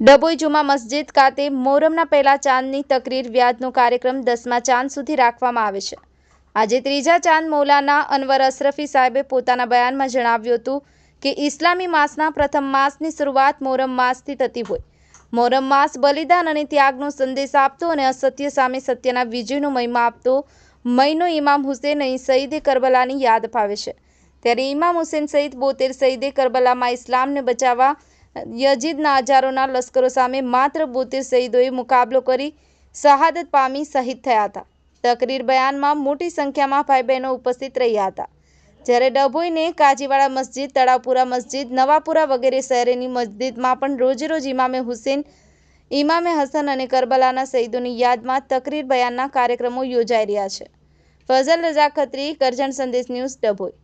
ડભોઈ જુમા મસ્જિદ ખાતે મોહરમના પહેલા ચાંદની તકરીર વ્યાજનો કાર્યક્રમ દસમા ચાંદ સુધી રાખવામાં આવે છે. આજે ત્રીજા ચાંદ મૌલાના અનવર અશરફી સાહેબે પોતાના બયાનમાં જણાવ્યું હતું કે ઇસ્લામી માસના પ્રથમ માસની શરૂઆત મોહરમ માસથી થતી હોય. મોહરમ માસ બલિદાન અને ત્યાગનો સંદેશ આપતો અને અસત્ય સામે સત્યના વિજયનો મહિમા આપતો મહિનો ઇમામ હુસેન અહીં સઈદે કરબલાની યાદ અપાવે છે. ત્યારે ઇમામ હુસેન સહિત બોતેર સઈદે કરબલામાં ઇસ્લામને બચાવવા યજીદના હજારોના લશ્કરો સામે માત્ર બોતેર શહીદોએ મુકાબલો કરી શહાદત પામી શહીદ થયા હતા. તકરીર બયાનમાં મોટી સંખ્યામાં ભાઈ બહેનો ઉપસ્થિત રહ્યા હતા. જ્યારે ડભોઈને કાજીવાડા મસ્જિદ, તળાવપુરા મસ્જિદ, નવાપુરા વગેરે શહેરની મસ્જિદમાં પણ રોજેરોજ ઇમામે હુસેન, ઇમામે હસન અને કરબલાના શહીદોની યાદમાં તકરીર બયાનના કાર્યક્રમો યોજાઈ રહ્યા છે. ફઝલ રજા ખત્રી, કરજણ સંદેશ ન્યૂઝ ડભોઈ.